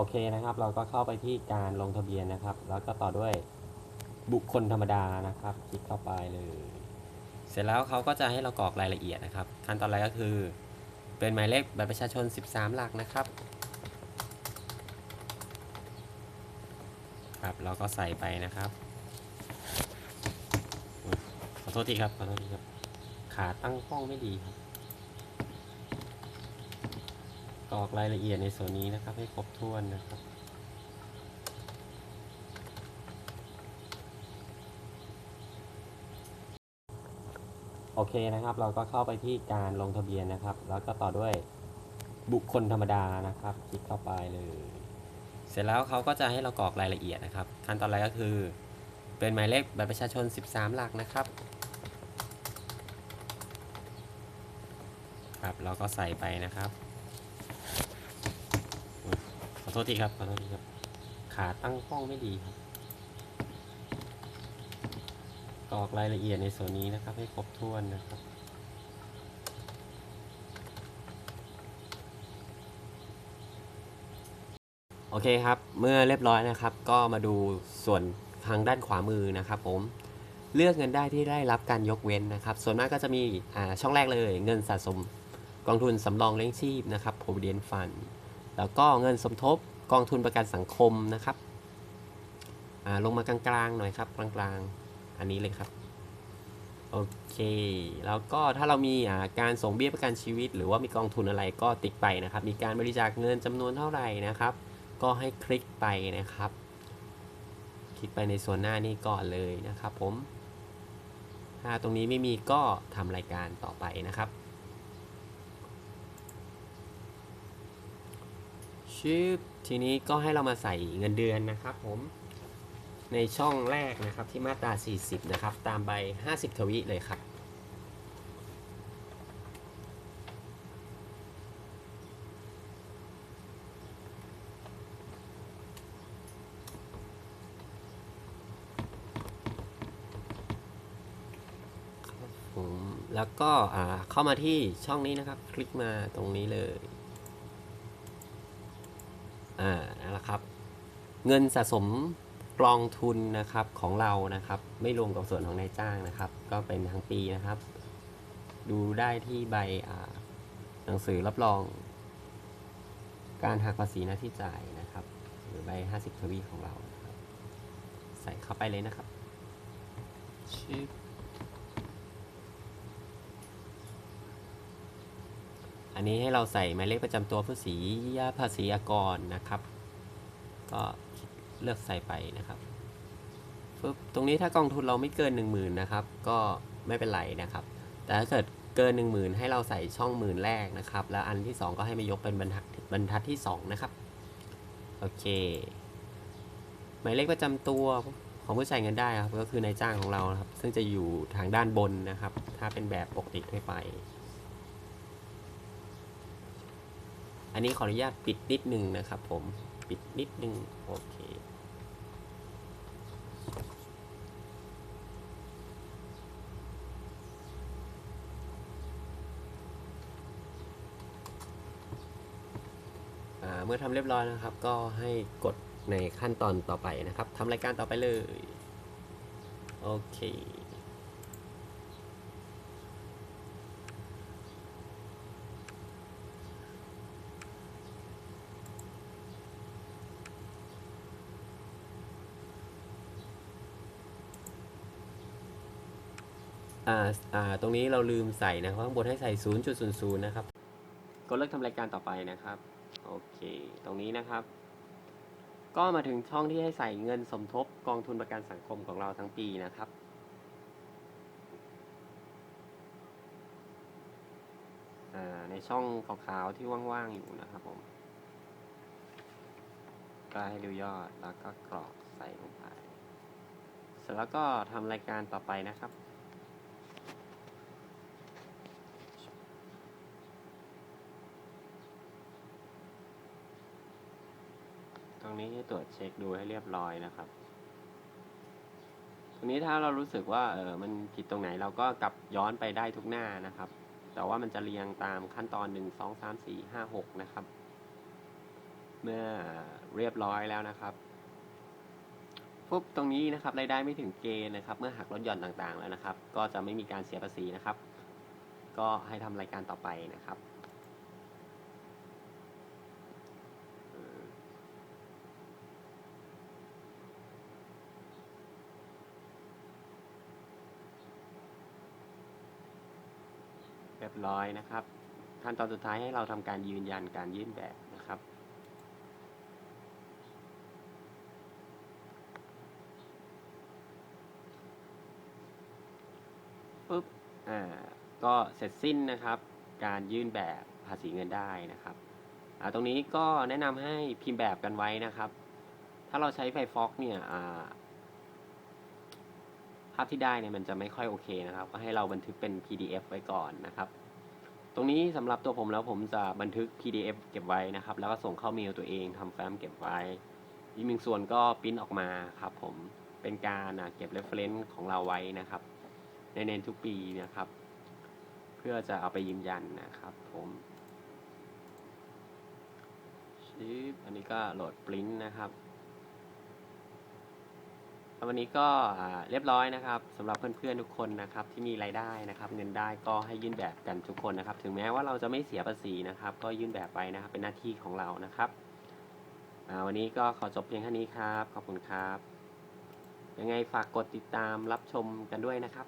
โอเคนะครับ เราก็เข้าไปที่การลงทะเบียนนะครับ แล้วก็ต่อด้วยบุคคลธรรมดานะครับ คลิกเข้าไปเลย เสร็จแล้วเขาก็จะให้เรากรอกรายละเอียดนะครับ ขั้นตอนแรกก็คือ เป็นหมายเลขบัตรประชาชน 13 หลักนะครับครับเราก็ใส่ไปนะครับขอโทษทีครับขอโทษทีครับขาตั้งกล้องไม่ดีครับ กรอกรายละเอียดในส่วนนี้นะครับ ให้ครบถ้วนนะครับโอเคนะครับ เราก็เข้าไปที่การลงทะเบียนนะครับ แล้วก็ต่อด้วยบุคคลธรรมดานะครับ คลิกเข้าไปเลย เสร็จแล้วเขาก็จะให้เรากรอกรายละเอียดนะครับ ขั้นตอนแรกก็คือ เป็นหมายเลขบัตรประชาชน 13 หลักนะครับครับ เราก็ใส่ไปนะครับ ษทีครับขอโทษทีครับ ขาตั้งกล้องไม่ดีครับกรอกรายละเอียดในส่วนนี้นะครับ ให้ครบถ้วนนะครับโอเคครับ เมื่อเรียบร้อยนะครับ ก็มาดูส่วนทางด้านขวามือนะครับผม เลือกเงินได้ที่ได้รับการยกเว้นนะครับ ส่วนมากก็จะมีช่องแรกเลย เงินสะสมกองทุนสำรองเลี้ยงชีพนะครับ provident fund แล้วก็เงินสมทบกองทุนประกันสังคมนะครับอ่าลงมากลางๆหน่อยครับกลางๆ อันนี้เลยครับโอเค แล้วก็ถ้าเรามีอ่าการส่งเบี้ยประกันชีวิต หรือว่ามีกองทุนอะไรก็ติ๊กไปนะครับ มีการบริจาคเงินจำนวนเท่าไหร่นะครับ ก็ให้คลิกไปนะครับ คลิกไปในส่วนหน้านี้ก่อนเลยนะครับผม ถ้าตรงนี้ไม่มีก็ทำรายการต่อไปนะครับ ชื่อทีนี้ก็ให้เรามาใส่เงินเดือนนะครับผมในช่องแรกนะครับที่มาตรา 40 นะครับ ตามใบ 50 ทวิเลยครับครับผมแล้วก็เข้ามาที่ช่องนี้นะครับ คลิกมาตรงนี้เลย อ่านั่นแหละครับ เงินสะสมกองทุนนะครับของเรานะครับ ไม่รวมกับส่วนของนายจ้างนะครับ ก็เป็นทั้งปีนะครับ ดูได้ที่ใบอ่าหนังสือรับรอง การหักภาษีหน้าที่จ่ายนะครับ หรือใบ 50 ทวีของเรานะครับ ใส่เข้าไปเลยนะครับชื่อ อันนี้ให้เราใส่หมายเลขประจำตัวผู้สียาภาษีอากรนะครับ ก็เลือกใส่ไปนะครับปึ๊บตรงนี้ถ้ากองทุนเราไม่เกิน 1 0,000นะครับ ก็ไม่เป็นไรนะครับ แต่ถ้าเกิดเกิน 1 0,000 ให้เราใส่ช่องหมื่นแรกนะครับ แล้วอันที่ 2 ก็ให้มายกเป็นบรรทัดบรรทัดที่ 2 นะครับ โอเค หมายเลขประจำตัวของผู้จ่ายเงินได้ครับ ก็คือนายจ้างของเราครับ ซึ่งจะอยู่ทางด้านบนนะครับ ถ้าเป็นแบบปกติทั่วไป อันนี้ขออนุญาตปิดนิดนึงนะครับผมปิดนิดนึงโอเคเมื่อทำเรียบร้อยนะครับ ก็ให้กดในขั้นตอนต่อไปนะครับทำรายการต่อไปเลย โอเค ตรงนี้เราลืมใส่นะครับข้างบนให้ใส่ 0.00 นะครับ ก็เลิกทำรายการต่อไปนะครับ โอเค ตรงนี้นะครับ ก็มาถึงช่องที่ให้ใส่เงินสมทบกองทุนประกันสังคมของเราทั้งปีนะครับ ในช่องขาวๆที่ว่างๆอยู่นะครับผม ก็ให้ดูยอดแล้วก็กรอกใส่ลงไป เสร็จแล้วก็ทำรายการต่อไปนะครับ รงนี้ให้ตรวจเช็คดูให้เรียบร้อยนะครับ ตรงนี้ถ้าเรารู้สึกว่าเออมันผิดตรงไหนเราก็กลับย้อนไปได้ทุกหน้านะครับ แต่ว่ามันจะเรียงตามขั้นตอน1 2 3 4 5 6นะครับ เมื่อเรียบร้อยแล้วนะครับปุ๊บตรงนี้นะครับรายได้ไม่ถึงเกณฑ์นะครับ เมื่อหักลดหย่อนต่างๆแล้วนะครับ ก็จะไม่มีการเสียภาษีนะครับ ก็ให้ทำรายการต่อไปนะครับ เรียบร้อยนะครับ ขั้นตอนสุดท้ายให้เราทำการยืนยันการยื่นแบบนะครับปุ๊บอ่าก็เสร็จสิ้นนะครับ การยื่นแบบภาษีเงินได้นะครับอ่าตรงนี้ก็แนะนำให้พิมพ์แบบกันไว้นะครับ ถ้าเราใช้ไฟฟอกเนี่ยอ่าาพที่ได้เนี่ยมันจะไม่ค่อยโอเคนะครับ ก็ให้เราบันทึกเป็น PDF ไว้ก่อนนะครับ ตรงนี้สำหรับตัวผมแล้วผมจะบันทึก PDF เก็บไว้นะครับ แล้วก็ส่งเข้าเมลตัวเองทำแฟ้มเก็บไว้ อีกหนึ่งส่วนก็ปริ้นออกมาครับผมเป็นการอะเก็บ reference ของเราไว้นะครับ ในเนนทุกปีนะครับ เพื่อจะเอาไปยืนยันนะครับ ผมชิปอันนี้ก็โหลดปริ้นนะครับ วันนี้ก็เรียบร้อยนะครับสำหรับเพื่อนๆทุกคนนะครับที่มีรายได้นะครับเงินได้ก็ให้ยื่นแบบกันทุกคนนะครับ ถึงแม้ว่าเราจะไม่เสียภาษีนะครับ ก็ยื่นแบบไปนะครับเป็นหน้าที่ของเรานะครับวันนี้ก็ขอจบเพียงแค่นี้ครับ ขอบคุณครับ ยังไงฝากกดติดตามรับชมกันด้วยนะครับ